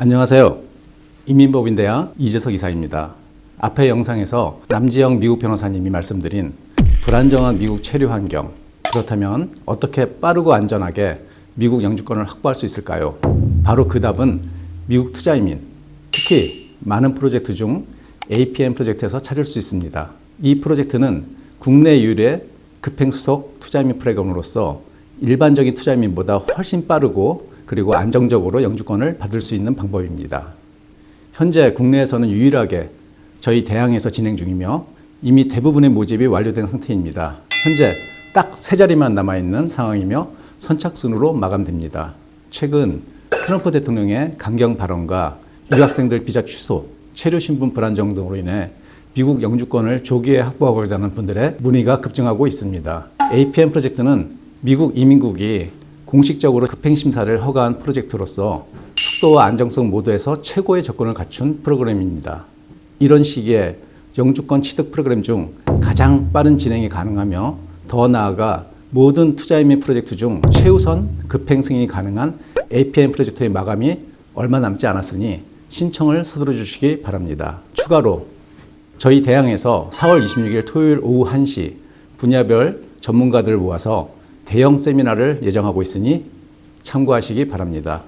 안녕하세요. 이민법인대학 이재석 이사입니다. 앞의 영상에서 남지영 미국 변호사님이 말씀드린 불안정한 미국 체류 환경 그렇다면 어떻게 빠르고 안전하게 미국 영주권을 확보할 수 있을까요? 바로 그 답은 미국 투자 이민, 특히 많은 프로젝트 중 APM 프로젝트에서 찾을 수 있습니다. 이 프로젝트는 국내 유일의 급행 수속 투자 이민 프로그램으로서 일반적인 투자 이민보다 훨씬 빠르고 그리고 안정적으로 영주권을 받을 수 있는 방법입니다. 현재 국내에서는 유일하게 저희 대항에서 진행 중이며 이미 대부분의 모집이 완료된 상태입니다. 현재 딱 세 자리만 남아있는 상황이며 선착순으로 마감됩니다. 최근 트럼프 대통령의 강경 발언과 유학생들 비자 취소, 체류 신분 불안정 등으로 인해 미국 영주권을 조기에 확보하고자 하는 분들의 문의가 급증하고 있습니다. APM 프로젝트는 미국 이민국이 공식적으로 급행 심사를 허가한 프로젝트로서 속도와 안정성 모두에서 최고의 조건을 갖춘 프로그램입니다. 이런 시기에 영주권 취득 프로그램 중 가장 빠른 진행이 가능하며 더 나아가 모든 투자이민 프로젝트 중 최우선 급행 승인이 가능한 APM 프로젝트의 마감이 얼마 남지 않았으니 신청을 서두르 주시기 바랍니다. 추가로 저희 대항에서 4월 26일 토요일 오후 1시 분야별 전문가들을 모아서 대형 세미나를 예정하고 있으니 참고하시기 바랍니다.